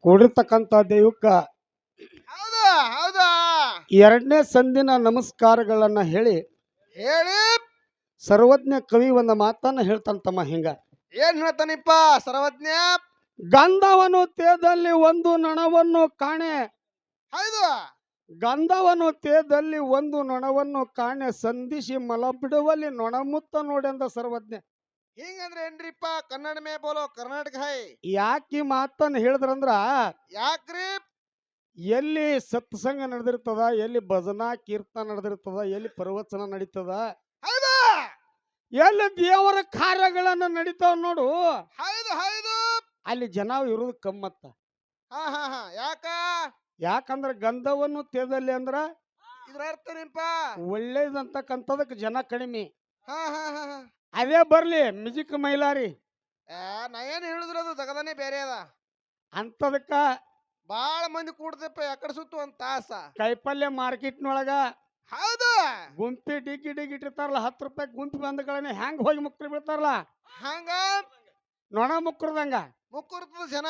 ಕೂಡಿರ್ತಕ್ಕಂಥ ದೈವಕ್ಕ ಹೌದಾ? ಹೌದಾ? ಎರಡನೇ ಸಂದಿನ ನಮಸ್ಕಾರಗಳನ್ನು ಹೇಳಿ ಹೇಳಿ. ಸರ್ವಜ್ಞ ಕವಿ ಒಂದು ಮಾತನ್ನ ಹೇಳ್ತಾನಂತಮ್ಮ ಹಿಂಗ. ಏನ್ ಹೇಳ್ತಾನಿಪ್ಪ ಸರ್ವಜ್ಞ? ಗಂಧವನು ತೇದಲ್ಲಿ ಒಂದು ನೊಣವನ್ನು ಕಾಣೆ. ಹೌದು. ಗಂಧವನು ತೇದಲ್ಲಿ ಒಂದು ನೊಣವನ್ನು ಕಾಣೆ. ಸಂಧಿಸಿ ಮಲ ಬಿಡುವಲ್ಲಿ ನೊಣಮುತ್ತ ನೋಡೆಂದ ಸರ್ವಜ್ಞ. ಹಿಂಗಂದ್ರೆ ಏನ್ರಿಪ್ಪ ಕನ್ನಡ ಮೇ ಬೋಲೋ ಕರ್ನಾಟಕ ಹೈ? ಯಾಕೆ ಈ ಮಾತನ್ನ ಹೇಳಿದ್ರಂದ್ರ ಯಾಕ್ರಿ? ಎಲ್ಲಿ ಸತ್ಸಂಗ ನಡೆದಿರ್ತದ ಎಲ್ಲಿ ಭಜನಾ ಕೀರ್ತನ ನಡೆದಿರ್ತದ ಎಲ್ಲಿ ಪ್ರವಚನ ನಡೀತದ? ಹೌದು! ಎಲ್ಲಿ ದೇವರ ಕಾರ್ಯಗಳನ್ನ ನಡೀತಾವ ನೋಡು? ಹೌದು ಹೌದು! ಅಲ್ಲಿ ಜನ ಇರೋದು ಕಮ್ಮತ್ತ. ಹಾ ಹಾ ಹಾ ಯಾಕ? ಯಾಕಂದ್ರ ಗಂಧವನ್ನು ತೇದಲ್ಲಿ ಅಂದ್ರ ಇದ್ರ ಅರ್ಥನಿಪ್ಪ ಒಳ್ಳೇದಂತಕ್ಕಂಥದಕ್ಕೆ ಜನ ಕಡಿಮೆ. ಹಾ ಹಾ ಹಾ ಹಾ. ಅದೇ ಬರ್ಲಿ ಮ್ಯೂಸಿಕ್ ಮೈಲಾರಿ. ಏ, ನಾ ಏನ್ ಹೇಳಿದ್ರು ಅದು ತಗದನೆ ಬೇರೆ ಅದ. ಅಂತದಕ್ಕ ಬಾಳ ಮಂದಿ ಕೂಡ್ತಪ್ಪ ಯಾಕಡೆ ಸುತ್ತು ಒಂದ್ ತಾಸ. ಕೈಪಲ್ಯ ಮಾರ್ಕೆಟ್ನೊಳಗ ಹೌದು. ಗುಂಪಿ ಡಿಗಿ ಡಿಗಿ ಇಟ್ಟಿರ್ತಾರಲ್ಲ ಹತ್ತು ರೂಪಾಯಿ ಗುಂಪಿ ಬಂದಗಳನ್ನ ಹೆಂಗ್ ಹೋಗಿ ಮುಕ್ರಿ ಬಿಡ್ತಾರಲ್ಲ? ಹಂಗ? ನೊಣ ಮುಕ್ರದಂಗ. ಮುಕ್ಕುರ್ತದ ಜನ.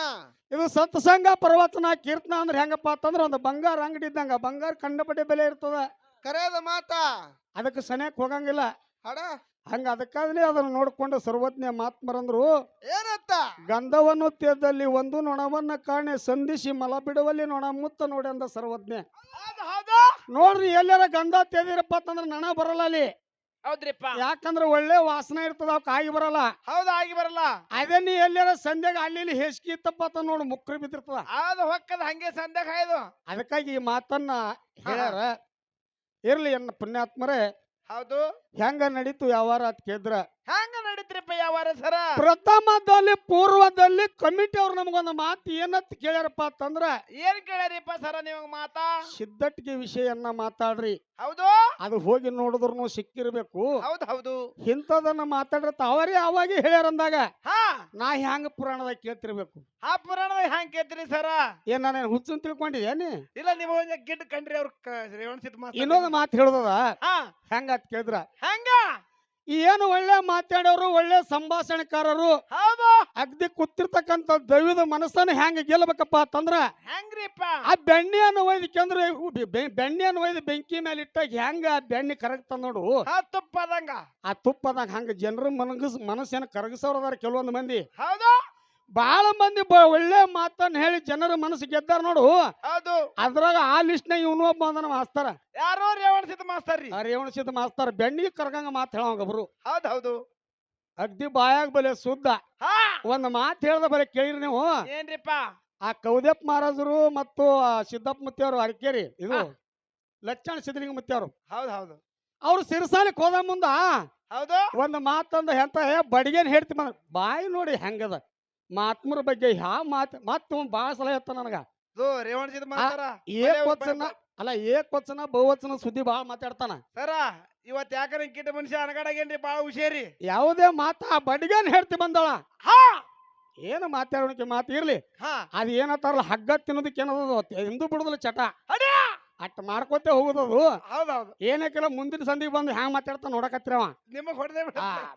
ಇದು ಸತ್ಸಂಗ ಪ್ರವಚನ ಕೀರ್ತನ ಅಂದ್ರೆ ಹೆಂಗಪ್ಪ ಅಂತಂದ್ರೆ ಒಂದು ಬಂಗಾರ ಅಂಗಡಿ ಇದ್ದಂಗ ಬಂಗಾರ ಕಂಡಪಟ್ಟೆ ಬೆಲೆ ಇರ್ತದ. ಕರೆಯದ ಮಾತಾ? ಅದಕ್ಕೆ ಸನಿಯಕ್ ಹೋಗಂಗಿಲ್ಲ. ಹಡ. ಹಂಗ ಅದಕ್ಕಾಗಲಿ ಅದನ್ನ ನೋಡ್ಕೊಂಡು ಸರ್ವಜ್ಞ ಮಾತ್ಮರಂದ್ರು ಏನತ್ತ ಗಂಧವನ್ನು ತೇದಲ್ಲಿ ಒಂದು ನೊಣವನ್ನ ಕಾಣೆ ಸಂಧಿಸಿ ಮಲ ಬಿಡುವಲ್ಲಿ ನೊಣ ಮುತ್ತ ನೋಡಿ ಅಂದ ಸರ್ವಜ್ಞ. ನೋಡ್ರಿ ಎಲ್ಲಾರ ಗಂಧ ತೇದಿರಪ್ಪ ಅಂತಂದ್ರ ನೊಣ ಬರಲ್ಲ ಅಲ್ಲಿ. ಹೌದ್ರಿಪ್ಪ. ಯಾಕಂದ್ರೆ ಒಳ್ಳೆ ವಾಸನೆ ಇರ್ತದ ಅವಕ್ಕೆ ಆಗಿ ಬರಲ್ಲ. ಹೌದು ಆಗಿ ಬರಲ್ಲ. ಅದೇ ನೀ ಎಲ್ಲಾರ ಸಂಧ್ಯಾಗ ಅಲ್ಲಿ ಇಲ್ಲಿ ಹೇಸಿಗೆ ಇತ್ತಪ್ಪ ಅಂತ ನೋಡು ಮುಕ್ರಿ ಬಿದ್ದಿರ್ತದ. ಅದು ಹೊಕ್ಕದ ಹಂಗೆ ಸಂಧ್ಯಾಗ ಕಾಯ್ದು ಅದಕ್ಕಾಗಿ ಈ ಮಾತನ್ನ ಹೇಳ್ಯಾರ. ಇರ್ಲಿ ಎನ್ನ ಪುಣ್ಯಾತ್ಮರೇ ಹೌದು. ಹೆಂಗ ನಡೀತು ವ್ಯವಹಾರ ಅಂತ ಕೇಳಿದ್ರ ಹಂಗ ನಡೀತ್ರಿಪ್ಪ ಯಾವಾರ ಸರ? ಪ್ರಥಮದಲ್ಲಿ ಪೂರ್ವದಲ್ಲಿ ಕಮಿಟಿ ಅವ್ರು ನಮಗೊಂದು ಮಾತು ಏನತ್ ಕೇಳ್ಯಾರಪ್ಪ ಅಂತಂದ್ರ ಏನ್ ಕೇಳ್ಯಾರಿಪ್ಪ ಸರ ನೀವು ಮಾತಾ? ಸಿದ್ದಟ್ಟಿಗೆ ವಿಷಯನ್ನ ಮಾತಾಡ್ರಿ. ಹೌದು? ಅದು ಹೋಗಿ ನೋಡಿದ್ರು ಸಿಕ್ಕಿರ್ಬೇಕು. ಹೌದು ಹೌದು. ಇಂಥದನ್ನ ಮಾತಾಡ್ರ ಅವರೇ ಅವಾಗೆ ಹೇಳ್ಯಾರಂದಾಗ ಹಾ. ನಾ ಹ್ಯಾಂಗ ಪುರಾಣದಾಗ ಕೇಳ್ತಿರ್ಬೇಕು. ಆ ಪುರಾಣದ ಹೆಂಗ್ ಕೇಳ್ತೀರಿ ಸರ? ಏನ್ ನಾನೇನು ಹುಚ್ಚು ತಿಳ್ಕೊಂಡಿದ್ದೇನೆ ಇಲ್ಲ ನೀವು ಗಿಡ್ ಕಂಡ್ರಿ ಅವ್ರ ರೇವಣ ಸಿದ್ಧ ಇನ್ನೊಂದು ಮಾತು ಹೇಳ್ದದ? ಹಾ. ಹೆಂಗ ಅಂತ ಕೇಳಿದ್ರ? ಹಂಗ? ಏನು ಒಳ್ಳೆ ಮಾತಾಡೋರು ಒಳ್ಳೆ ಸಂಭಾಷಣೆಕಾರರು? ಅಗ್ದಿ ಕೂತಿರ್ತಕ್ಕಂಥ ದೈವದ ಮನಸ್ಸನ್ನು ಹೆಂಗ ಗೆಲ್ಲಬೇಕಪ್ಪ ಅಂತಂದ್ರ ಹೆಂಗ್ರಿಪ್ಪ ಆ ಬೆಣ್ಣೆಯನ್ನು ಒಯ್ದಕ್ಕಂದ್ರೆ ಬೆಣ್ಣೆಯನ್ನು ಒಯ್ದು ಬೆಂಕಿ ಮೇಲೆ ಇಟ್ಟಾಗ ಹೆಂಗ ಆ ಬೆಣ್ಣೆ ಕರಗ್ತ ನೋಡು? ಆ ತುಪ್ಪದಂಗ ಆ ತುಪ್ಪದಾಗ ಹಂಗ ಜನರ ಮನಗಸ್ ಮನಸ್ಸೇನು ಕರಗಿಸೋರು ಅದಾರ ಕೆಲವೊಂದು ಮಂದಿ. ಹೌದು. ಬಹಳ ಮಂದಿ ಒಳ್ಳೆ ಮಾತನ್ನ ಹೇಳಿ ಜನರ ಮನಸ್ಸು ಗೆದ್ದಾರ ನೋಡು. ಹೌದು. ಅದ್ರಾಗ ಆ ಲಿಸ್ಟ್ನಾಗ ಇವನು ಒಬ್ಬ ಮಾಸ್ತಾರ. ಯಾರೋ ರೇವಣ ಸಿದ್ಧ ಮಾಸ್ತಾರ್ರಿ ರೇವಣ ಸಿದ್ಧ ಮಾಸ್ತಾರ ಬೆಣ್ಣಿಗೆ ಕರಗಂಗ ಮಾತು ಹೇಳೋಂಗಬ್ರು ಹೌದು ಹೌದು ಅಗ್ದಿ ಬಾಯಾಗ ಬಲೆ ಸುದ್ದ ಒಂದ್ ಮಾತು ಹೇಳ್ದ ಬಲೆ ಕೇಳಿರಿ ನೀವು. ಏನ್ರಿಪ್ಪ? ಆ ಕೌದಪ್ಪ ಮಹಾರಾಜರು ಮತ್ತು ಆ ಸಿದ್ದಪ್ಪ ಮುತ್ತಿಯವರು ಅರಕೇರಿ ಇದು. ಲಕ್ಷಣ ಸಿದ್ಧಲಿಂಗ ಮುತ್ತಿಯವರು ಹೌದು ಹೌದು ಅವ್ರು ಸಿರಸಾಲಿಕ್ ಹೋದ ಮುಂದ ಹೌದು. ಒಂದ್ ಮಾತಂದ ಎಂತ ಬಡಿಗೆನ್ ಹೇಳ್ತಿ ಬಾಯಿ ನೋಡಿ ಹೆಂಗದ. ಮಾತ್ಮರ ಬಗ್ಗೆ ಯಾವ ಮಾತು ಮತ್ ಭಾಳ ಸಲ ಹೇಳ್ತ ನನಗ. ಇದು ರೇವಣ ಸಿದ್ಧ ಮಾಸ್ತರ ಏಕವಚನ ಅಲ್ಲ ಏಕವಚನ ಬಹುವಚನ ಸುದ್ದಿ ಬಾಳ ಮಾತಾಡ್ತಾನ. ಸರ ಇವತ್ ಯಾಕಂದ್ರೆ ಕಿಟ ಮನುಷ್ಯ ಅನಗಡಗೇನ್ರಿ ಬಾಳ ಹುಷಾರಿ. ಯಾವುದೇ ಮಾತ ಆ ಬಡಿಗೆನ್ ಹೇಳ್ತಿ ಬಂದಾಳ. ಹಾ! ಏನು ಮಾತಾಡೋಕೆ ಮಾತು ಇರ್ಲಿ. ಹಾ. ಅದ್ ಏನತ್ತಾರಲ್ಲ ಹಗ್ಗ ತಿನ್ನೋದಕ್ಕೆ ಏನದ ಹಿಂದೂ ಬಿಡುದಿಲ್ಲ ಚಟ. ಅಡ್ಯಾ! ಅಟ್ ಮಾಡ್ಕೋತೆ ಹೋಗುದದು ಹೌದು ಹೌದು ಏನಕ್ಕೆಲ್ಲ ಮುಂದಿನ ಸಂದಿಗೆ ಬಂದು ಹ್ಯಾಂಗ ಮಾತಾಡ್ತಾ ನೋಡಕತ್ತಿರವ ನಿಮಗ್ ಹೊಡೆದೇ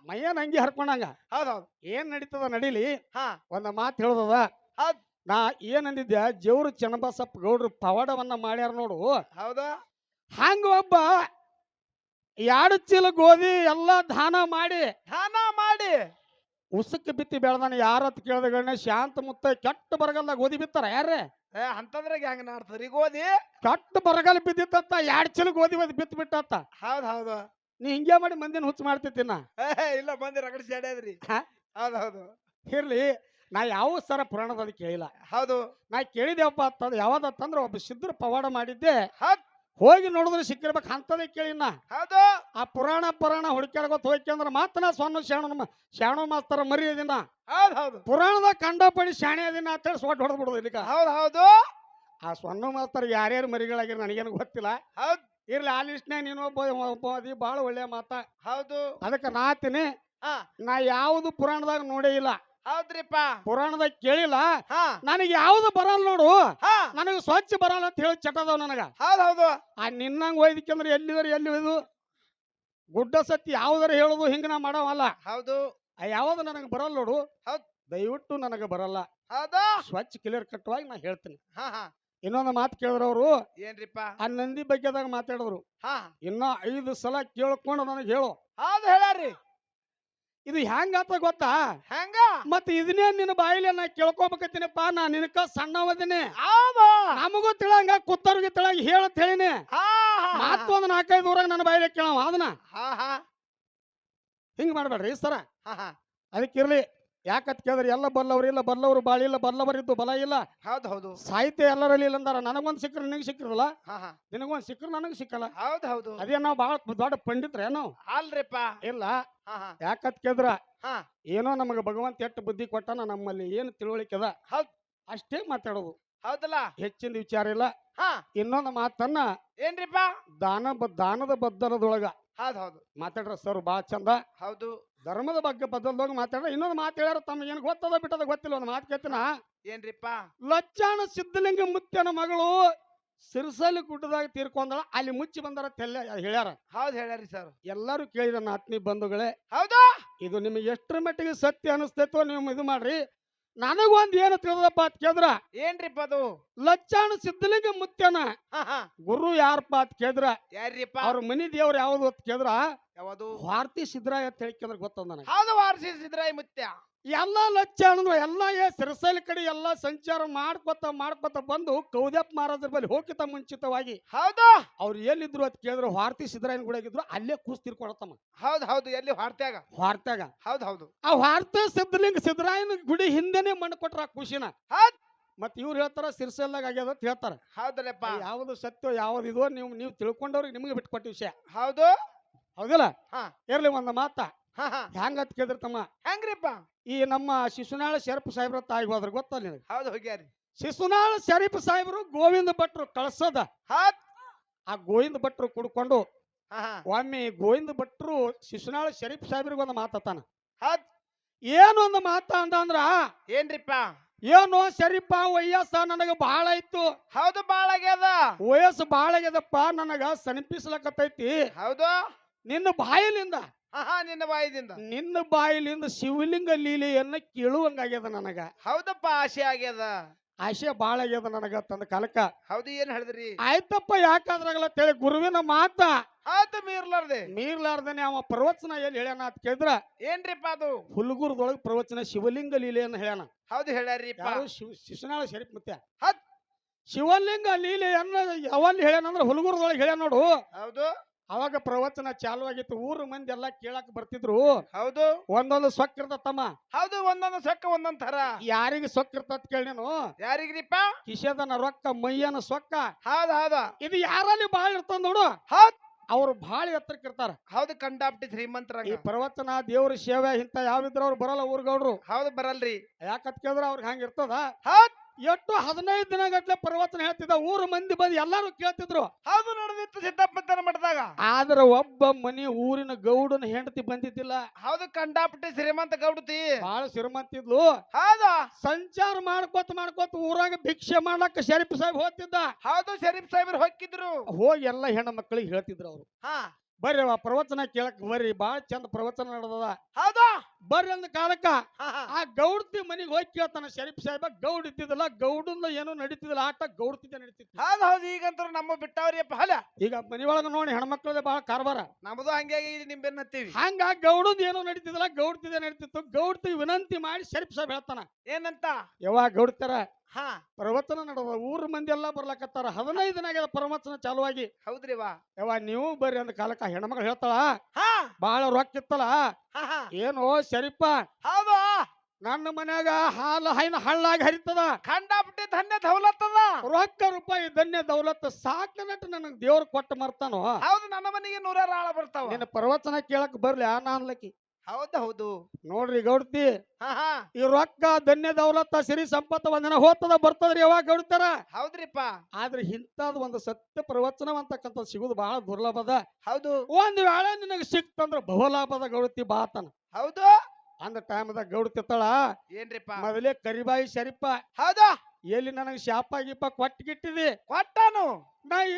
ಮೈಯನ್ ಅಂಗಿ ಹರ್ಕೊಂಡಂಗ. ಹೌದು ಹೌದು ಏನ್ ನಡೀತದ ನಡೀಲಿ? ಹಾ. ಒಂದ್ ಮಾತು ಹೇಳ್ದದ. ನಾ ನಾ ಅಂದಿದ್ದೆ ಜೇವ್ರು ಚನ್ನಬಸಪ್ಪ ಗೌಡ್ರು ಪವಾಡವನ್ನ ಮಾಡ್ಯಾರ ನೋಡು. ಹೌದಾ. ಹಂಗ ಒಬ್ಬ ಎರಡು ಚೀಲ ಗೋಧಿ ಎಲ್ಲಾ ದಾನ ಮಾಡಿ ದಾನ ಮಾಡಿ. ಉಸಕ್ ಬಿತ್ತಿ ಬೆಳ್ದಾನ ಯಾರತ್ ಕೇಳ್ದಗಳನ್ನ ಶಾಂತ ಮುತ್ತ ಕೆಟ್ಟ ಬರಗಲ್ದಾಗ ಗೋಧಿ ಬಿತ್ತಾರ ಯಾರೇ ಏ ಅಂತದ್ರಾಗ ಹೆಂಗ ನಾಡ್ತದ್ರಿ ಗೋಧಿ ಕೆಟ್ಟ ಬರಗಲ್ ಬಿದ್ದಿತ್ತ ಎರಡ್ ಚೀಲ ಗೋಧಿ ಒದ್ ಬಿತ್ತು ಬಿಟ್ಟತ್ತ ಹೌದ್ ಹೌದು. ನೀ ಹಿಂಗೆ ಮಾಡಿ ಮಂದಿನ ಹುಚ್ಚು ಮಾಡ್ತಿತ್ತಿನ ಇಲ್ಲ ಮಂದಿ ರಗಡ್ ಸ್ಯಾಡ್ಯಾದ್ರಿ ಹಾ? ಹೌದು ಹೌದು. ಇರ್ಲಿ ನಾ ಯಾವ ಸರ ಪುರಾಣದಲ್ಲಿ ಕೇಳಿಲ್ಲ. ಹೌದು. ನಾ ಕೇಳಿದೇವಪ್ಪ ಅಂತಂದ್ರೆ ಯಾವ್ದತ್ತಂದ್ರ ಒಬ್ಬ ಸಿದ್ಧರು ಪವಾಡ ಮಾಡಿದ್ದೆ. ಹೌದ್. ಹೋಗಿ ನೋಡಿದ್ರೆ ಸಿಕ್ಕಿರ್ಬೇಕು ಅಂತದೇ ಕೇಳಿನ ಹೌದು. ಆ ಪುರಾಣ ಪುರಾಣ ಹುಡುಕ್ಯಾಡ್ಕೊತ ಹೋಯ್ಕಂದ್ರ ಮಾತ್ರ ಸೊನ್ನ ಶಾಣ ಶಾಣ ಮಾಸ್ತರ ಮರಿ ಅದಿನ ಹೌದು ಹೌದು. ಪುರಾಣದಾಗ ಕಂಡಪಡಿ ಶಾಣೆ ಅದಿನ ಅಂತ ಹೇಳಿ ಹೊಡೆದ್ ಬಿಡೋದು ಇದಕ್ಕೆ ಹೌದೌದು ಹೌದು. ಆ ಸೊನ್ನ ಮಾಸ್ತರ್ ಯಾರ್ಯಾರು ಮರಿಗಳಾಗಿರ್ ನನಗೇನು ಗೊತ್ತಿಲ್ಲ. ಹೌದು. ಇರ್ಲಿ ಆ ಲಿಸ್ಟ್ ನೀನು ಒಬ್ಬ ಅದಿ ಭಾಳ ಒಳ್ಳೆ ಮಾತಾ. ಹೌದು. ಅದಕ್ಕೆ ನಾತಿನಿ ನಾ ಯಾವುದು ಪುರಾಣದಾಗ ನೋಡೇ ಇಲ್ಲ. ಹೌದ್ರಿಪ್ಪ. ಪುರಾಣದ ಕೇಳಿಲ್ಲ? ಹಾ. ನನಗೆ ಯಾವ್ದು ಬರಲ್ಲ ನೋಡು. ಹಾ. ನನಗೆ ಸ್ವಚ್ಛ ಬರಲ್ಲ ಅಂತ ಹೇಳಿ ಚಟದವ್ ನನಗ. ಹೌದ್ ಹೌದು. ಆ ನಿನ್ನಂಗ್ ಹೋಯ್ದಕ್ಕೆಂದ್ರೆ ಎಲ್ಲಿದಾರೆ ಎಲ್ಲಿ ಒಯ್ದು ಗುಡ್ಡ ಸತ್ತಿ ಯಾವ್ದಾರ ಹೇಳೋದು ಹಿಂಗ ನಾ ಮಾಡವಲ್ಲ. ಹೌದು. ಆ ಯಾವ್ದು ನನಗೆ ಬರಲ್ಲ ನೋಡು. ಹೌದ್. ದಯವಿಟ್ಟು ನನಗೆ ಬರಲ್ಲ. ಹೌದಾ? ಸ್ವಚ್ಛ ಕ್ಲಿಯರ್ ಕಟ್ಟುವಾಗಿ ನಾ ಹೇಳ್ತೀನಿ. ಹಾ ಹಾ. ಇನ್ನೊಂದು ಮಾತು ಕೇಳಿದ್ರು ಅವರು ಏನ್ರಿಪ್ಪ? ಆ ನಂದಿ ಬಗ್ಗೆದಾಗ ಮಾತಾಡಿದ್ರು. ಹಾ. ಇನ್ನ ಐದು ಸಲ ಕೇಳ್ಕೊಂಡು ನನಗೆ ಹೇಳು. ಹೌದು ಹೇಳ್ಯಾರಿ ಇದು ಹೆಂಗಾತ ಗೊತ್ತಾ? ಹೆಂಗ ಮತ್ತೆ ಇದನ್ನೇ ನಿನ್ನ ಬಾಯಿಲೆ ನಾ ಕೇಳ್ಕೊಬೇಕತ್ತೀನಪ್ಪ ನಾ ನಿನಕ ಸಣ್ಣವದಿನಿ. ಬಾ ನಮಗೂ ತಿಳಂಗ ಕುತ್ತವ್ರಿಗೆ ತಿಳಂಗ ಹೇಳತ್ ಹೇಳಿನಿ. ಮತ್ತೊಂದು ನಾಲ್ಕೈದು ಊರಾಗ ನನ್ನ ಬಾಯಿಲೆ ಕೇಳವ ಅದನ್ನ. ಹಾ ಹಾ. ಹಿಂಗ್ ಮಾಡ್ಬೇಡ್ರಿ ಸರ. ಅದಕ್ಕಿರ್ಲಿ ಯಾಕತ್ ಕೇಳಿದ್ರೆ? ಎಲ್ಲ ಬಲ್ಲವ್ರು ಇಲ್ಲ ಬಲ್ಲವರು ಬಾಳಿಲ್ಲ ಬಲ್ಲವರಿದ್ದು ಬಲ ಇಲ್ಲ. ಹೌದು ಹೌದು. ಸಾಹಿತ್ಯ ಎಲ್ಲರಲ್ಲಿ ಇಲ್ಲ ಅಂದಾರ. ನನಗೊಂದು ಸಿಕ್ಕರು ನಿನಗೆ ಸಿಕ್ಕಿರಲ್ಲ ಹಾ ಹಾ. ನಿನಗೊಂದು ಸಿಕ್ಕರು ನನಗೆ ಸಿಕ್ಕಲ್ಲ. ಹೌದು ಹೌದು. ಅದೇ ನಾವು ಬಹಳ ದೊಡ್ಡ ಪಂಡಿತ್ರೆ ನಾವು ಅಲ್ರಿಪ್ಪ. ಇಲ್ಲ. ಹಾ ಹಾ. ಯಾಕತ್ ಕೇಳಿದ್ರ? ಹಾ. ಏನೋ ನಮಗೆ ಭಗವಂತ ಎಷ್ಟು ಬುದ್ಧಿ ಕೊಟ್ಟನ ನಮ್ಮಲ್ಲಿ ಏನು ತಿಳುವಳಿಕೆ ಅದ? ಹೌದ್. ಅಷ್ಟೇ ಮಾತಾಡೋದು. ಹೌದಲ್ಲ? ಹೆಚ್ಚಿನ ವಿಚಾರ ಇಲ್ಲ. ಹಾ. ಇನ್ನೊಂದು ಮಾತನ್ನ ಏನ್ರಿಪ್ಪ? ದಾನ ಬ- ದಾನದ ಬದ್ದಲದೊಳಗ ಹೌದು ಹೌದು. ಮಾತಾಡ್ರ ಸರ್ ಬಾ ಚಂದ. ಹೌದು. ಧರ್ಮದ ಬಗ್ಗೆ ಬದ್ದಲ್ದೊಳಗ ಮಾತಾಡ್ರ ಇನ್ನೊಂದು ಮಾತು ಹೇಳ್ಯಾರ ತಮ್ಮ ಏನು ಗೊತ್ತದ ಬಿಟ್ಟದ ಗೊತ್ತಿಲ್ಲ ಒಂದು ಮಾತು ಕೇಳ್ತೀನ ಏನ್ರಿಪ್ಪ? ಲಚ್ಚಾಣ ಸಿದ್ಧಲಿಂಗ ಮುತ್ಯನ ಮಗಳು ಸಿರ್ಸಲಿ ಗುಡ್ಡದಾಗ ತೀರ್ಕೊಂಡಳ ಅಲ್ಲಿ ಮುಚ್ಚಿ ಬಂದಾರ ತೆಲ್ಲ ಹೇಳ್ಯಾರ. ಹೌದು ಹೇಳ್ಯಾರಿ ಸರ್. ಎಲ್ಲರೂ ಕೇಳಿದ ಆತ್ಮೀಯ ಬಂಧುಗಳೇ ಹೌದಾ. ಇದು ನಿಮಗೆ ಎಷ್ಟರ ಮಟ್ಟಿಗೆ ಸತ್ಯ ಅನಿಸ್ತೈತೋ ನೀವು ಇದು ಮಾಡ್ರಿ. ನನಗೊಂದು ಏನು ತಿಳಿದಪ್ಪ ಅತ್ ಕೇದ್ರ ಏನ್ರಿಪ್ಪ ಅದು? ಲಚ್ಚಾಣ ಸಿದ್ಧಲಿಂಗ ಮುತ್ಯನ. ಗುರು ಯಾರಪ್ಪ ಅತ್ ಕೇಳಿದ್ರ? ಯಾರ್ರಿಪ್ಪ? ಅವ್ರ ಮನಿ ದೇವ್ರ ಯಾವ್ದು ಅತ್ ಕೇಳಿದ್ರ? ಯಾವುದು? ಭಾರತಿ ಸಿದ್ರಾಯ ಅಂತ ಹೇಳಿ ಕೇಂದ್ರ ಗೊತ್ತದ ನನಗೆ? ಹೌದು ವಾರ್ತಿ ಸಿದ್ರಾಯ ಮುತ್ಯ. ಎಲ್ಲ ಲಚ್ಚ ಅಂದ್ರೆ ಎಲ್ಲ ಏ ಸಿರಸೈಲ್ ಕಡೆ ಎಲ್ಲ ಸಂಚಾರ ಮಾಡ್ಕೊತ ಮಾಡ್ಕೊತ ಬಂದು ಕೌದ್ಯಪ್ಪ ಮಹಾರಾಜರ ಬಳಿ ಹೋಗಿತ ಮುಂಚಿತವಾಗಿ. ಹೌದಾ. ಅವ್ರು ಎಲ್ಲಿದ್ರು ಅಂತ ಕೇಳಿದ್ರು ಭಾರತಿ ಸಿದ್ದರಾಯನ ಗುಡಿಯಾಗಿದ್ರು ಅಲ್ಲೇ ಕೂಸ್ ತಿರ್ಕೊಳತ್ತಮ್ಮ ಹೌದು ಹೌದು ಎಲ್ಲಿ ವಾರ್ತ್ಯಾಗ ವಾರ್ತ್ಯಾಗ ಹೌದು ಹೌದು. ಆ ವಾರ್ತೆ ಸಿದ್ಧಲಿಂಗ ಸಿದ್ದರಾಯನ ಗುಡಿ ಹಿಂದೆನೆ ಮಣ್ಣು ಕೊಟ್ರ ಖುಷಿನ. ಹೌದ್. ಮತ್ ಇವ್ರು ಹೇಳ್ತಾರ ಸಿರ್ಸಲ್ದಾಗ ಆಗ್ಯದ ಅಂತ ಹೇಳ್ತಾರ. ಹೌದಲ್ಲಪ್ಪ. ಯಾವ್ದು ಸತ್ಯ ಯಾವ್ದು ಇದೋ ನೀವು ನೀವು ತಿಳ್ಕೊಂಡವ್ರಿಗೆ ನಿಮಗೆ ಬಿಟ್ಕೊಟ್ಟ ವಿಷಯ. ಹೌದು. ಹೌದಲ್ಲ? ಹಾ. ಇರ್ಲಿ ಒಂದು ಮಾತ. ಹೆಂಗತ್ ಕೇಳಿದ್ರ ತಮ್ಮ? ಹೆಂಗ್ರಿಪ್ಪ? ಈ ನಮ್ಮ ಶಿಶುನಾಳ ಶರಪ್ ಸಾಹೇಬ್ರ ತಾಯಿ ಹೋದ್ರ ಗೊತ್ತಲ್ಲ ನಿನಗೆ? ಹೌದು ಹೋಗ್ಯಾರಿ. ಶಿಶುನಾಳ ಶರೀಫ್ ಸಾಹೇಬ್ರು ಗೋವಿಂದ ಭಟ್ರು ಕಳ್ಸದ. ಹತ್ ಆ ಗೋವಿಂದ ಭಟ್ರು ಕುಡ್ಕೊಂಡು ಒಮ್ಮೆ ಗೋವಿಂದ ಭಟ್ರು ಶಿಶುನಾಳ ಶರೀಫ್ ಸಾಹೇಬ್ರಿಗೆ ಒಂದು ಮಾತಾನ ಹತ್ ಏನು ಒಂದು ಮಾತ ಅಂದ ಅಂದ್ರ ಏನ್ರಿಪ್ಪ? ಏನು ಶರೀಫ ವಯಸ್ಸ ನನಗ ಬಹಳ ಇತ್ತು. ಹೌದು ಬಾಳ ಆಗ್ಯದ. ವಯಸ್ಸು ಬಹಳ ಆಗ್ಯದಪ್ಪ ನನಗ ಸನಿಪಿಸ್ಲಕತ್ತೈತಿ ಹೌದು. ನಿನ್ನ ಬಾಯಿಲಿಂದ ಹಾ ಹಾ ನಿನ್ನ ಬಾಯಿದಿಂದ ನಿನ್ನ ಬಾಯಿಲಿಂದ ಶಿವಲಿಂಗ ಲೀಲೆಯನ್ನ ಕೇಳುವಂಗಾಗ್ಯದ ನನಗ. ಹೌದಪ್ಪ ಆಸೆ ಆಗ್ಯದ. ಆಸೆ ಬಾಳ ಆಗ್ಯದ ನನಗ ತಂದ ಕಲಕ ಹೌದು ಏನ್ ಹೇಳಿದ್ರಿ? ಆಯ್ತಪ್ಪ ಯಾಕಾದ್ರಾಗಲ್ಲ ತೇಳಿ ಗುರುವಿನ ಮಾತ. ಹೌದು ಮೀರ್ಲಾರ್ದೆ. ಮೀರ್ಲಾರ್ದನೆ ಅವ ಪ್ರವಚನ ಎಲ್ಲಿ ಹೇಳ್ಯಾನ ಅಂತ ಕೇಳಿದ್ರ. ಏನ್ರಿಪ್ಪ ಅದು? ಹುಲ್ಗುರ್ದೊಳಗ ಪ್ರವಚನ ಶಿವಲಿಂಗ ಲೀಲೆಯನ್ನ ಹೇಳ್ಯಾನ. ಹೌದು ಹೇಳ್ಯಾರಿ ಯಾರು ಶಿವ ಶಿಶುನಾಳ ಶರೀಫ್ ಮತ್ತೆ? ಹತ್. ಶಿವಲಿಂಗ ಲೀಲೆಯನ್ನ ಯಾವಲ್ಲಿ ಹೇಳ್ಯಾನಂದ್ರ ಹುಲ್ಗುರ್ದೊಳಗ ಹೇಳ್ಯಾನ ನೋಡು. ಹೌದು. ಅವಾಗ ಪ್ರವಚನ ಚಾಲು ಆಗಿತ್ತು ಊರು ಮಂದಿ ಎಲ್ಲಾ ಕೇಳಕ್ ಬರ್ತಿದ್ರು. ಹೌದು. ಒಂದೊಂದು ಸೊಕ್ಕ ತಮ್ಮ. ಹೌದು ಒಂದೊಂದು ಸೊಕ್ಕ ಒಂದೊಂದ್ ತರ ಯಾರಿಗೆ ಸೊಕ್ಕ ಇರ್ತತ್ ಕೇಳಿ ನೀನು? ಯಾರಿಗ್ರಿಪ್ಪ? ಕಿಶದನ ರೊಕ್ಕ ಮೈಯನ ಸೊಕ್ಕ ಹೌದು ಹೌದು. ಇದು ಯಾರಲ್ಲಿ ಬಾಳ ಇರ್ತದ ನೋಡು. ಹೌದ್. ಅವ್ರು ಬಾಳ ಎತ್ತರಕ್ಕೆ ಇರ್ತಾರ. ಹೌದು ಕಂಡಾಪ್ಟಿ ಈ ಶ್ರೀಮಂತರಂಗ ಪ್ರವಚನ ದೇವ್ರ ಸೇವೆ ಇಂತ ಯಾವಿದ್ರ ಅವ್ರು ಬರಲ್ಲ ಊರ್ಗೌಡ್ರು ಹೌದು ಬರಲ್ರಿ. ಯಾಕತ್ ಕೇಳಿದ್ರ ಅವ್ರಿಗೆ ಹಂಗ ಇರ್ತದ? ಹೌದ್. ಎಷ್ಟು ಹದಿನೈದು ದಿನಗಟ್ಲೆ ಪ್ರವಚನ ಹೇಳ್ತಿದ್ದ ಊರು ಮಂದಿ ಬಂದು ಎಲ್ಲಾರು ಕೇಳ್ತಿದ್ರು. ಹೌದು. ಸಿದ್ದಪ್ಪನ ಮಠದಾಗ. ಆದ್ರ ಒಬ್ಬ ಮನಿ ಊರಿನ ಗೌಡನ ಹೆಂಡತಿ ಬಂದಿದ್ದಿಲ್ಲ. ಹೌದು ಕಂಡಾಪಟ್ಟಿ ಶ್ರೀಮಂತ ಗೌಡತಿ. ಬಾಳ ಶ್ರೀಮಂತಿದ್ಲು ಹೌದು. ಸಂಚಾರ ಮಾಡ್ಕೋತ ಮಾಡ್ಕೋತ ಊರಾಗ ಭಿಕ್ಷೆ ಮಾಡ್ಲಕ್ಕ ಶರೀಫ್ ಸಾಹೇಬ್ ಹೋಗ್ತಿದ್ದ. ಹೌದು ಶರೀಫ್ ಸಾಹೇಬ್ರು ಹೊಕ್ಕಿದ್ರು ಹೋಗಿ ಎಲ್ಲ ಹೆಣ್ಣು ಮಕ್ಕಳಿಗೆ ಹೇಳ್ತಿದ್ರು ಅವರು. ಹಾ. ಬರ್ರಿ ಪ್ರವಚನ ಕೇಳಕ್ ಬರ್ರಿ ಬಹಳ ಚಂದ ಪ್ರವಚನ ನಡೆದದ. ಹೌದು. ಬರ್ರಿ ಅಂದ ಕಾಲಕ್ಕ ಆ ಗೌಡ್ತಿ ಮನೆಗೆ ಹೋಗಿ ಕೇಳ್ತಾನ ಶರೀಫ್ ಸಾಹೇಬ ಗೌಡ್ ಇದ್ದಿದ್ದಲ್ಲ ಗೌಡಂದ ಏನೋ ನಡೀತಿದಿಲ್ಲ ಆಟ ಗೌಡ್ತಿದ್ದ ನಡೀತಿತ್ತು. ಹೌದು ಹೌದು ಈಗಂತರ ನಮ್ಮ ಬಿಟ್ಟವ್ರಿಯಪ್ಪ ಹಲ ಈಗ ಮನಿ ಒಳಗ ನೋಡಿ ಹೆಣ್ಮಕ್ಳದೇ ಬಹಳ ಕಾರ್ಬಾರ ನಮ್ದು ಹಂಗೆ ನಿಂಬೆನ್ನತ್ತೀವಿ ಹಂಗ ಗೌಡದ್ ಏನೋ ನಡೀತಿದಿಲ್ಲ ಗೌಡ್ತಿದ್ದ ನಡೀತಿತ್ತು. ಗೌಡ್ತಿ ವಿನಂತಿ ಮಾಡಿ ಶರೀಫ್ ಸಾಹೇಬ್ ಹೇಳ್ತಾನ. ಏನಂತ? ಯಾವಾಗ ಗೌಡ್ತಾರ ಹಾ. ಪ್ರವಚನ ನಡೆದ ಊರ್ ಮಂದಿ ಎಲ್ಲಾ ಬರ್ಲಾಕತ್ತಾರ. ಹದಿನೈದು ದಿನ ಚಾಲು ಪ್ರವಚನ ಚಾಲುವಾಗಿ. ಹೌದ್ರಿ ವಾ ಯಾವ ನೀವು ಬರ್ರಿ ಅಂದ ಕಾಲಕ್ಕ ಹೆಣ್ಮಕ್ಳು ಹೇಳ್ತಾಳ ಹಾ. ಬಾಳ ರೊಕ್ಕ ಇತ್ತಲ್ಲ ಏನು ಶರೀಫ ಹೌದು. ನನ್ನ ಮನ್ಯಾಗ ಹಾಲು ಹೈನ ಹಳ್ಳಾಗಿ ಹರಿತದ. ಕಂಡಾಪಟ್ಟಿ ಧನ್ಯ ದೌಲತ್ತದ. ರೊಕ್ಕ ರೂಪಾಯಿ ಧನ್ಯ ದೌಲತ್ ಸಾಕನಟ್ಟು ನನಗ್ ದೇವ್ರ ಕೊಟ್ಟ ಮರ್ತಾನೋ? ಹೌದು ನನ್ನ ಮನೆಗೆ ನೂರಾರು ಆಳ ಬರ್ತಾವ. ನಿನ್ನ ಪ್ರವಚನ ಕೇಳಕ್ ಬರ್ಲಿ ಆ ನಾನ್ಲಕ್ಕಿ ಹೌದು ಹೌದು. ನೋಡ್ರಿ ಗೌಡ್ತಿ ಹಾ ಹಾ. ಈ ರೊಕ್ಕ ಧನ್ಯ ದೌಲತ್ತ ಸಿರಿ ಸಂಪತ್ತು ಒಂದಿನ ಹೋಗ್ತದ ಬರ್ತದ್ರಿ ಯಾವಾಗ ಗೌಡ್ತಾರ? ಹೌದ್ರಿಪ್ಪ. ಆದ್ರೆ ಇಂಥದ್ ಒಂದು ಸತ್ಯ ಪ್ರವಚನ ಅಂತಕ್ಕಂಥ ಸಿಗುದು ಬಹಳ ದುರ್ಲಭದ ಹೌದು. ಒಂದ್ ವೇಳೆ ನಿನಗೆ ಸಿಕ್ತಂದ್ರ ಬಹುಲಾಭದ ಗೌಡತಿ ಬಾತನ ಹೌದು. ಅಂದ ಟೈಮ್ದಾಗ ಗೌಡ್ತಿತ್ತಳ ಏನ್ರಿಪ್ಪ? ಮೊದಲೇ ಕರಿಬಾಯಿ ಶರೀಫ ಹೌದಾ. ಎಲ್ಲಿ ನನಗೆ ಶಾಪ ಗೀಪ ಕೊಟ್ಟಿಗಿಟ್ಟಿದಿ ಕೊಟ್ಟ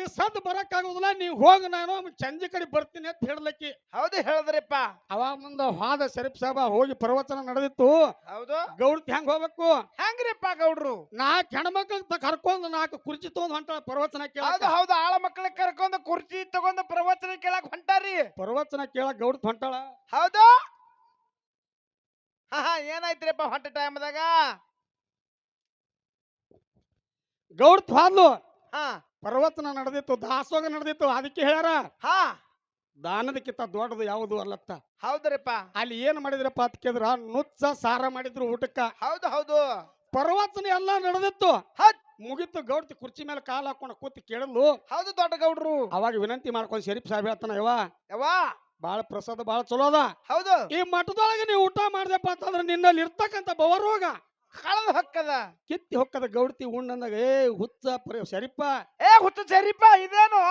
ಈ ಸದ್ ಬರಕ್ಕಾಗೋದಿಲ್ಲ ನೀವು ಹೋಗಿ ನಾನು ಸಂಜೆ ಕಡೆ ಬರ್ತೀನಿ ಅಂತ ಹೇಳಲಕ್ಕಿ. ಹೌದು ಹೇಳಿದ್ರಿಪ್ಪ. ಅವಾಗ ಮುಂದ ಹಾದ ಶರೀಫ್ ಸಾಹೇಬ ಹೋಗಿ ಪ್ರವಚನ ನಡೆದಿತ್ತು. ಹೌದು. ಗೌಡ್ತಿ ಹೆಂಗ್ ಹೋಗ್ಬೇಕು? ಹೆಂಗ್ರಿಪ್ಪ ಗೌಡ್ರು? ನಾಲ್ಕು ಹೆಣ್ಮಕ್ಳು ಕರ್ಕೊಂಡು ನಾಲ್ಕು ಕುರ್ಚಿ ತಗೊಂಡ್ ಹೊಂಟ ಪ್ರವಚನ ಹೌದು ಹೌದು. ಆಳ ಮಕ್ಕಳಿಗೆ ಕರ್ಕೊಂಡು ಕುರ್ಚಿ ತಗೊಂಡು ಪ್ರವಚನ ಕೇಳಕ್ ಹೊಂಟಾರಿ ಪ್ರವಚನ ಕೇಳಕ್ ಗೌಡ್ತಿ ಹೊಂಟಾಳ. ಹೌದು. ಹಾ ಹಾ ಏನಾಯ್ತ್ರಿಪ್ಪ ಹೊಂಟ ಟೈಮ್ದಾಗ? ಗೌಡ್ತಿ ಹಾದ್ಲು. ಹಾ. ಪ್ರವಚನ ನಡೆದಿತ್ತು ದಾಸೋಗ ನಡೆದಿತ್ತು ಅದಕ್ಕೆ ಹೇಳ್ಯಾರ? ಹಾ. ದಾನದಕ್ಕಿಂತ ದೊಡ್ಡದು ಯಾವುದು ಅಲ್ಲತ್ತ? ಹೌದ್ರಿಪ್ಪ. ಅಲ್ಲಿ ಏನ್ ಮಾಡಿದ್ರಪ್ಪ ಅಂತ ಕೇಳಿದ್ರ? ನುಚ್ಚ ಸಾರ ಮಾಡಿದ್ರು ಊಟಕ್ಕ. ಹೌದು ಹೌದು. ಪರ್ವತನ ಎಲ್ಲ ನಡೆದಿತ್ತು. ಹತ್. ಮುಗಿತು ಗೌಡ್ತಿ ಕುರ್ಚಿ ಮೇಲೆ ಕಾಲು ಹಾಕೊಂಡು ಕೂತು ಕೇಳಲು ಹೌದು ದೊಡ್ಡ ಗೌಡ್ರು. ಅವಾಗ ವಿನಂತಿ ಮಾಡ್ಕೊಂಡು ಶರೀಫ್ ಸಾಹೇಬ್ ಹೇಳ್ತಾನ ಯವಾ ಯವಾ ಬಾಳ ಪ್ರಸಾದ ಬಾಳ ಚಲೋ ಅದ. ಹೌದು. ಈ ಮಠದೊಳಗೆ ನೀವು ಊಟ ಮಾಡ್ದಪ್ಪ ಅಂತಂದ್ರೆ ನಿನ್ನಲ್ಲಿ ಇರ್ತಕ್ಕಂತ ಬವರೋಗ. ಕಳದ ಹೊಕ್ಕದ. ಕಿತ್ತಿ ಹೊಕ್ಕದ ಗೌಡ್ತಿ ಉಣ್ಣಂದಾಗ ಏ ಹುಚ್ಚ ಸರಿಪ್ಪ ಏ ಹುಚ್ಚ ಸರಿಪ್ಪ ಇದೇನು?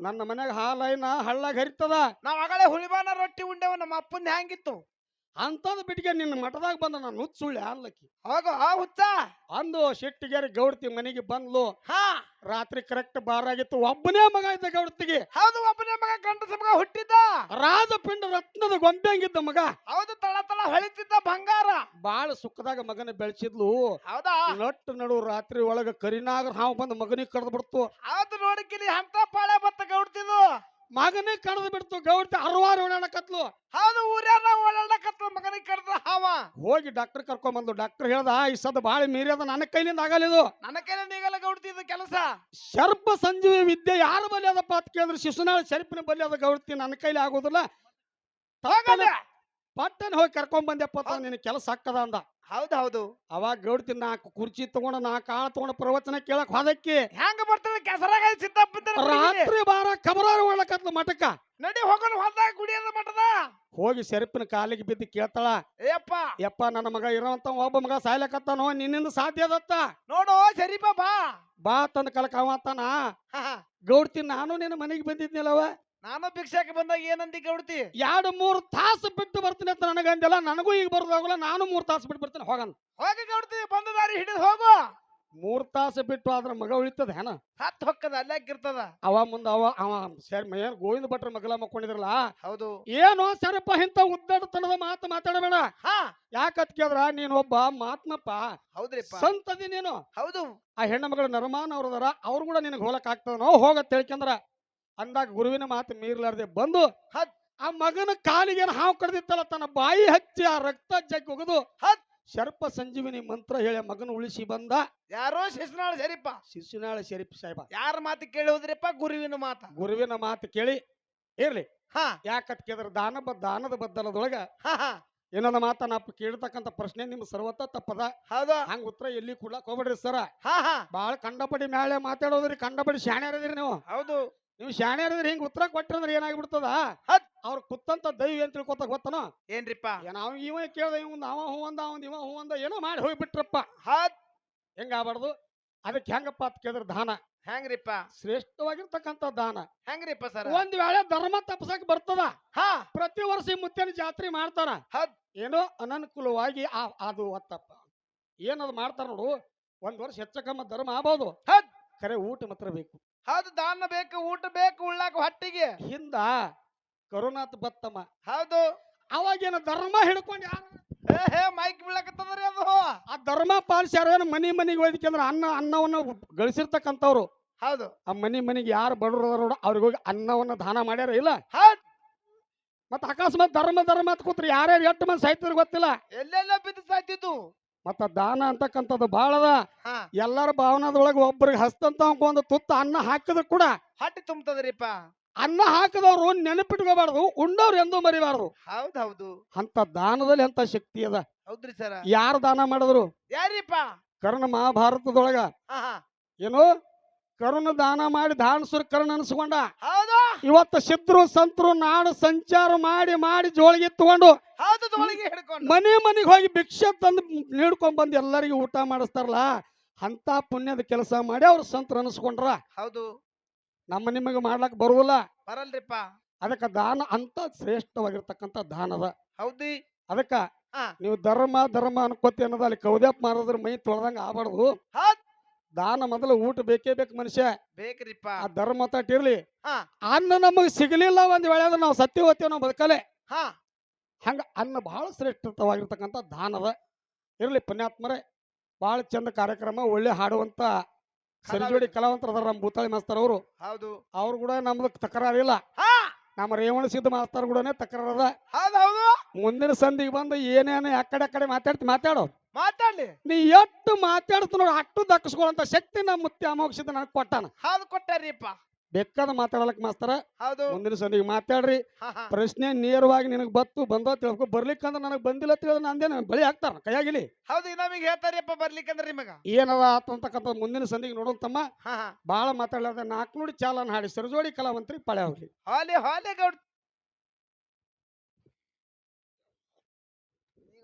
ನನ್ನ ಮನ್ಯಾಗ ಹಾಲೈನ ಹಳ್ಳಾಗ ಹರಿತದ. ನಾವ್ ಆಗಲೇ ಹುಳಿಬಾನ ರೊಟ್ಟಿ ಉಂಡೆವು ನಮ್ಮ ಅಪ್ಪಂದ ಹೆಂಗಿತ್ತು ಅಂತದ್ ಬಿಟ್ಟಿಗೆ ನಿನ್ನ ಮಠದಾಗ ಬಂದ ನಾನು ನುಚ್ಚ ಸುಳ್ಳಿ ಅನ್ಲಕ್ಕಿ ಹೋಗು ಆ ಹುಚ್ಚ. ಅಂದು ಶೆಟ್ಟಿಗೇರಿ ಗೌಡ್ತಿ ಮನೆಗೆ ಬಂದ್ಲು. ಹಾ. ರಾತ್ರಿ ಕರೆಕ್ಟ್ ಬಾರಾಗಿತ್ತು ಒಬ್ಬನೇ ಮಗ ಇದ್ದ ಗೌಡ್ತಿಗೆ. ಹೌದು ಒಬ್ಬನೇ ಮಗ ಕಂಡ ಮಗ ಹುಟ್ಟಿದ್ದ. ರಾಜಪಿಂಡ ರತ್ನದ ಗೊಂಬೆಂಗಿದ್ದ ಮಗ. ಹೌದು ತಳ ತಳ ಹೊಳಿತಿದ್ದ ಬಂಗಾರ. ಬಾಳ ಸುಖದಾಗ ಮಗನ ಬೆಳೆಸಿದ್ಲು. ಹೌದಾ? ನಟ್ ನಡು ರಾತ್ರಿ ಒಳಗ ಕರಿನಾಗ ಹಾವು ಬಂದು ಮಗನಿಗೆ ಕರೆದು ಬಿಡ್ತು. ಹೌದು ನೋಡಿಕಿಲಿ ಅಂತ ಪಾಳೆ ಬತ್ತ ಗೌಡ್ತಿದ್ದು ಮಗನೇ ಕಡ್ದು ಬಿಡ್ತು ಗೌಡ್ತಿ ಅರವಾರು ಓಡಾಡಕತ್ಲು. ಹೌದು ಊರ್ಯಾನ ಓಡಾಡಕತ್ತ ಮಗನಿಗೆ ಕಡ್ದ ಹಾವ. ಹೋಗಿ ಡಾಕ್ಟರ್ ಕರ್ಕೊಂಡ್ ಬಂದು ಡಾಕ್ಟರ್ ಹೇಳ್ದ ಈ ಸದ್ ಬಾಳ ಮೀರ್ಯದ ನನ್ನ ಕೈಲಿಂದ ಆಗಲ್ಲ ಇದು ನನ್ನ ಕೈಲಿ ನೀಗಲ್ಲ ಇದು ಕೆಲಸ. ಶರ್ಪ ಸಂಜೀವಿ ವಿದ್ಯೆ ಯಾರ ಬಲಿ ಅದಪ್ಪ ಅಂತ ಕೇಳಿದ್ರೆ ಶಿಶುನಾಳ ಶರ್ಪಿನ ಬಲಿ ಅದ ಗೌಡ್ತಿ ನನ್ನ ಕೈಲಿ ಆಗೋದಿಲ್ಲ. ತಗಲ್ಲ ಪಟ್ಟನ್ ಹೋಗಿ ಕರ್ಕೊಂಡ್ ಬಂದೆಪ್ಪ ನಿನ್ನ ಕೆಲಸ ಹಾಕದ ಅಂದ. ಹೌದು ಹೌದು. ಅವಾಗ ಗೌಡ್ತಿ ನಾಲ್ಕು ಕುರ್ಚಿ ತಗೊಂಡು ನಾಲ್ಕು ಆಳ ತಗೊಂಡು ಪ್ರವಚನ ಕೇಳಕ್ ಹೋದಕ್ಕೆ ಹೆಂಗ ಬರ್ತಾಳೆ ಕೆಸರಾಗ ಸಿದ್ದಪ್ಪ ರಾತ್ರಿ ಬಾರ ಕಬರಾರು ಮಾಡ್ಲಕತ್ಲು ಮಠಕ್ಕ. ನಡಿ ಹೋಗೋಣ ಹೊಲ್ದಾಗ ಗುಡಿಯದ ಮಠದ? ಹೋಗಿ ಸೆರಪಿನ ಕಾಲಿಗೆ ಬಿದ್ದು ಕೇಳ್ತಾಳ ಏಪ್ಪ. ಯಪ್ಪ ನನ್ನ ಮಗ ಇರೋಂತ ಒಬ್ಬ ಮಗ ಸಾಯ್ಲಕತ್ತಾನೋ ನಿನ್ನಿಂದ ಸಾಧ್ಯ ಅದತ್ತ ನೋಡು ಸರಿಪ ಬಾ. ಬಾ ತಂದ ಕಲಕ ಅವತ್ತಾನ. ಗೌಡ್ತಿ ನಾನು ನಿನ್ನ ಮನೆಗೆ ಬಂದಿದ್ನಲ್ಲವ? ನಾನು ಭಿಕ್ಷಾಕ ಬಂದಾಗ ಏನಂದಿ ಗೌಡ್ತಿ ಎರಡು ಮೂರು ತಾಸು ಬಿಟ್ಟು ಬರ್ತೀನಿ ಅಂತ ನನಗೆ ಅಂದಿಲ್ಲ ನನಗೂ ಈಗ ಬರೋದಾಗಲ್ಲ ನಾನು ಮೂರು ತಾಸು ಬಿಟ್ಟು ಬರ್ತೀನಿ ಹೋಗನ್ ಹೋಗಿ ಗೌಡ್ತಿ ಬಂದ ದಾರಿ ಹಿಡಿದು ಹೋಗು. ಮೂರ್ ತಾಸು ಬಿಟ್ಟು ಆದ್ರ ಮಗ ಉಳಿತದ ಹೆನ ಹತ್ತು ಹೊಕ್ಕದ ಅಲ್ಲೇ ಇರ್ತದ ಅವ ಮುಂದ ಅವ ಅವ ಸರ್ ಏನ್ ಗೋವಿಂದ ಭಟ್ರ ಮಗಲ ಮಕ್ಕೊಂಡಿದ್ರಲ್ಲ? ಹೌದು. ಏನೋ ಸರಪ್ಪ ಇಂತ ಉದ್ದಡತನದ ಮಾತು ಮಾತಾಡಬೇಡ. ಹಾ. ಯಾಕತ್ ಕೇಳ್ರ ನೀನ್ ಒಬ್ಬ ಮಾತ್ಮಪ್ಪ ಹೌದ್ರಿ ಸಂತದಿ ನೀನು. ಹೌದು. ಆ ಹೆಣ್ಣ ಮಗಳ ನರಮಾನ್ ಅವ್ರದಾರ ಅವ್ರು ಕೂಡ ನಿನಗೆ ಹೋಲಕ್ ನಾವು ಹೋಗತ್ ಹೇಳ್ಕಂದ್ರ ಅಂದಾಗ ಗುರುವಿನ ಮಾತು ಮೀರ್ಲಾರ್ದೆ ಬಂದು ಹತ್. ಆ ಮಗನ ಕಾಲಿಗೆ ಹಾವು ಕಡ್ದಿತ್ತಲ್ಲ ತನ್ನ ಬಾಯಿ ಹಚ್ಚಿ ಆ ರಕ್ತ ಜಗ್ಗಿ ಒಗದು ಹತ್. ಶರ್ಪ ಸಂಜೀವಿನಿ ಮಂತ್ರ ಹೇಳಿ ಮಗನ ಉಳಿಸಿ ಬಂದ. ಯಾರೋ ಶಿಶುನಾಳ ಶರೀಪ ಶಿಶುನಾಳ ಶರೀಫ್ ಸಾಹೇಬ. ಯಾರ ಮಾತು ಕೇಳಿ ಹೋದ್ರಿಪ್ಪ ಗುರುವಿನ ಮಾತ. ಗುರುವಿನ ಮಾತು ಕೇಳಿ ಇರ್ಲಿ ಹಾ. ಯಾಕತ್ ಕೇಳಿದ್ರೆ ದಾನ ಬ ದಾನದ ಬದ್ದಲದೊಳಗ ಹಾ ಹಾ. ಇನ್ನೊಂದು ಮಾತ ನಾ ಕೇಳ್ತಕ್ಕಂಥ ಪ್ರಶ್ನೆ ನಿಮ್ ಸರ್ವತ್ತ ತಪ್ಪದ. ಹೌದು. ಹಂಗ ಉತ್ತರ ಎಲ್ಲಿ ಕೂಡ ಹೋಗ್ಬೇಡ್ರಿ ಸರ. ಹಾ ಹಾ. ಬಾಳ ಕಂಡಪಡಿ ಮ್ಯಾಲೆ ಮಾತಾಡೋದ್ರಿ ಕಂಡಪಡಿ ಶಾಣ್ಯಾರದಿರಿ ನೀವು. ಹೌದು. ನೀವು ಶಾಣೆ ಶಾಣ್ಯಾರದ್ರಿ ಹಿಂಗ್ ಉತ್ತರ ಕೊಟ್ಟಿರಂದ್ರೆ ಏನಾಗ್ಬಿಡ್ತದ? ಹತ್. ಅವ್ರ ಕುತ್ತಂತ ದೈವ ಏನ್ ತಿಳ್ಕೊತ ಗೊತ್ತನ? ಏನ್ರಿಪ್ಪ? ಏನ ಅವ ಇವ ಕೇಳ್ದ ಇವಂದ ಅವ ಹೂ ಅಂದ ಅವಂದ ಇವ ಹೂ ಅಂದ ಏನೋ ಮಾಡಿ ಹೋಗ್ಬಿಟ್ರಪ್ಪ. ಹತ್ ಹೆಂಗ ಆಗ್ಬಾರ್ದು? ಅದಕ್ಕೆ ಹೆಂಗಪ್ಪ ಅಂತ ಕೇಳಿದ್ರೆ ದಾನ. ಹೆಂಗ್ರಿಪ್ಪ? ಶ್ರೇಷ್ಠವಾಗಿರ್ತಕ್ಕಂಥ ದಾನ. ಹೆಂಗ್ರಿಪ್ಪ ಸರ್? ಒಂದ್ ವೇಳೆ ಧರ್ಮ ತಪ್ಪಸಕ್ ಬರ್ತದ? ಹಾ. ಪ್ರತಿ ವರ್ಷ ಈ ಮುತ್ತಿನ ಜಾತ್ರೆ ಮಾಡ್ತಾರ? ಹತ್ ಏನೋ ಅನನುಕೂಲವಾಗಿ ಆ ಅದು ಒತ್ತಪ್ಪ. ಏನದು ಮಾಡ್ತಾರ ನೋಡು ಒಂದ್ ವರ್ಷ ಹೆಚ್ಚ ಕಮ್ಮ ಧರ್ಮ ಆಗ್ಬೋದು. ಹತ್ ಕರೆ ಊಟ ಮಾತ್ರ ಬೇಕು. ಹೌದು ದಾನ ಬೇಕು ಊಟ ಬೇಕು ಉಳ್ಳಾಕ ಹೊಟ್ಟಿಗೆ. ಹಿಂದ ಕರುನಾಥ್ ಬತ್ತಮ್ಮ. ಹೌದು. ಅವಾಗೇನ ಧರ್ಮ ಹಿಡ್ಕೊಂಡು ಯಾರು? ಏ ಹೇ ಮೈಕ್ ಬೀಳಕತ್ತದ್ರಿ ಅದು. ಆ ಧರ್ಮ ಏನು ಮನಿ ಮನಿಗೆ ಹೋಯ್ದಕ್ಕೆ ಅಂದ್ರೆ ಅನ್ನ ಅನ್ನವನ್ನು ಗಳಿಸಿರ್ತಕ್ಕಂಥವ್ರು. ಹೌದು. ಆ ಮನಿ ಮನಿಗೆ ಯಾರು ಬಡವರು ಅದಾರ ಅವ್ರಿಗೆ ಹೋಗಿ ಅನ್ನವನ್ನು ದಾನ ಮಾಡ್ಯಾರ ಇಲ್ಲ? ಹೌದ್. ಮತ್ತೆ ಅಕಸ್ಮಾತ್ ಧರ್ಮ ಧರ್ಮ ಅಂತ ಕೂತ್ರಿ ಯಾರ್ಯಾರು ಎಷ್ಟು ಮಂದಿ ಸಾಯ್ತಿದ್ರು ಗೊತ್ತಿಲ್ಲ? ಎಲ್ಲೆಲ್ಲ ಬಿದ್ದು ಸಾಯ್ತಿದ್ದು ಮತ್ತ ದಾನ ಅಂತಕ್ಕಂಥದ್ದು ಹಾ. ಎಲ್ಲರ ಭಾವನದೊಳಗೆ ಒಬ್ಬರಿಗೆ ಹಸ್ತಂತ ಒಂದು ತುತ್ತ ಅನ್ನ ಹಾಕಿದ್ರು ಕೂಡ ಹಟ್ಟಿ ತುಂಬತದ್ರಿಪ್ಪ. ಅನ್ನ ಹಾಕಿದವ್ರು ನೆನಪಿಟ್ಕೋಬಾರ್ದು ಉಂಡವ್ರು ಎಂದು ಮರಿಬಾರ್ದು. ಹೌದೌದು. ಹೌದು ಅಂತ ದಾನದಲ್ಲಿ ಅಂತ ಶಕ್ತಿ ಅದ. ಹೌದ್ರಿ ಸರ್. ಯಾರು ದಾನ ಮಾಡಿದ್ರು? ಯಾರಿಪ್ಪ ಕರ್ಣ ಮಹಾಭಾರತದೊಳಗ ಏನು ಕರುಣ ದಾನ ಮಾಡಿ ದಾನಸುರ ಕರುಣ ಅನಿಸ್ಕೊಂಡ. ಹೌದು. ಇವತ್ತು ಸಿದ್ರು ಸಂತರು ನಾಡು ಸಂಚಾರ ಮಾಡಿ ಮಾಡಿ ಜೋಳಿಗೆ ತಗೊಂಡು ಹೌದು ತೋಳಿಗೆ ಹಿಡ್ಕೊಂಡು. ಮನೆ ಮನೆಗೆ ಹೋಗಿ ಭಿಕ್ಷೆ ತಂದು ನೀಡ್ಕೊಂಡ್ ಬಂದು ಎಲ್ಲರಿಗೂ ಊಟ ಮಾಡಿಸ್ತಾರಲ್ಲ ಅಂತ ಪುಣ್ಯದ ಕೆಲಸ ಮಾಡಿ ಅವ್ರು ಸಂತರು ಅನಿಸ್ಕೊಂಡ್ರ. ಹೌದು. ನಮ್ಮ ನಿಮಗೆ ಮಾಡ್ಲಕ್ ಬರುವಲ್ಲ ಬರಲ್ರಿಪ್ಪ. ಅದಕ್ಕೆ ದಾನ ಅಂತ ಶ್ರೇಷ್ಠವಾಗಿರ್ತಕ್ಕಂಥ ದಾನದ ಹೌದಿ. ಅದಕ್ಕ ಹಾ. ನೀವು ಧರ್ಮ ಧರ್ಮ ಅನ್ಕೋತಿ ಅನ್ನೋದು ಅಲ್ಲಿ ಕೌದ್ಯಪ್ ಮಾರಿದ್ರ ಮೈ ತೊಳ್ದಂಗ ಆಗ್ಬಾರ್ದು. ದಾನ ಮೊದಲು ಊಟ ಬೇಕೇ ಬೇಕು ಮನುಷ್ಯ. ಬೇಕ್ರಿಪ್ಪ. ಆ ಧರ್ಮ ಇರ್ಲಿ ಹಾ. ಅನ್ನ ನಮಗ್ ಸಿಗಲಿಲ್ಲ ಒಂದ್ ವೇಳೆ ಅಂದ್ರೆ ನಾವು ಸತ್ಯ ಹೋಗ್ತೇವೆ ನಾವು ಬದುಕಲೆ ಹಾ. ಹಂಗ ಅನ್ನ ಬಹಳ ಶ್ರೇಷ್ಠವಾಗಿರ್ತಕ್ಕಂಥ ದಾನದ ಇರ್ಲಿ ಪುಣ್ಯಾತ್ಮರೇ ಬಹಳ ಚಂದ ಕಾರ್ಯಕ್ರಮ ಒಳ್ಳೆ ಹಾಡುವಂತ ಸರಿಜೋಡಿ ಕಲಾವಂತರ ಅದಾರ ನಮ್ಮ ಭೂತಾಳಿ ಮಾಸ್ತರ್ ಅವರು. ಹೌದು. ಅವ್ರು ಕೂಡ ನಮ್ದು ತಕರಾರಿಲ್ಲ. ಹಾ. ನಮ್ಮ ರೇವಣ ಸಿದ್ಧ ಮಾಸ್ತರ್ ಕೂಡ ತಕರಾರದ ಹೌದು ಹೌದು. ಮುಂದಿನ ಸಂದಿಗೆ ಬಂದು ಏನೇನು ಆ ಕಡೆ ಕಡೆ ಮಾತಾಡ್ತಿ ಮಾತಾಡು. ಮಾತಾಡ್ಲಿ. ನೀ ಎಷ್ಟು ಮಾತಾಡ್ತ ನೋಡಿ ಅಷ್ಟು ದಕ್ಕಿಸ್ಕೊಳ್ಳೋಂಥ ಶಕ್ತಿ ನಮ್ಮ ಮುತ್ತಿ ಅಮೋಕ್ಷದ ನನಗೆ ಕೊಟ್ಟಾನ. ಹೌದು ಕೊಟ್ಟಾರಿಪ್ಪ. ಬೇಕಾದ ಮಾತಾಡಲಕ್ ಮಾಸ್ತರ ಹೌದು. ಮುಂದಿನ ಸಂದಿಗೆ ಮಾತಾಡ್ರಿ. ಹಾ ಹಾ. ಪ್ರಶ್ನೆ ನೇರವಾಗಿ ನಿನಗೆ ಬತ್ತು ಬಂದೋ ತಿಳ್ಕೊ ಬರ್ಲಿಕ್ಕಂದ್ರೆ ನನಗೆ ಬಂದಿಲ್ಲ ತಿಳಿದ್ರೆ ನಂದೇನು ಬಳಿ ಹಾಕ್ತಾರ ಕೈಯಾಗಿಲಿ. ಹೌದು ನಮಗೆ ಹೇಳ್ತಾರಿಪ್ಪ ಬರ್ಲಿಕ್ಕಂದ್ರ ನಿಮಗ. ಏನದ ಆತಂತಕ್ಕಂಥ ಮುಂದಿನ ಸಂದಿಗೆ ನೋಡೋಂತಮ್ಮ ತಮ್ಮ. ಹಾ ಭಾಳ ಮಾತಾಡ್ಲಾರ್ದ ನಾಲ್ಕು ನೋಡಿ ಚಾಲನ್ ಹಾಡಿ ಸರಜೋಡಿ ಕಲಾವಂತ್ರಿ ಪಳೆ ಹೋಗ್ಲಿ ಹಾಲೆ ಹಾಲೆ ಗೌಡ್.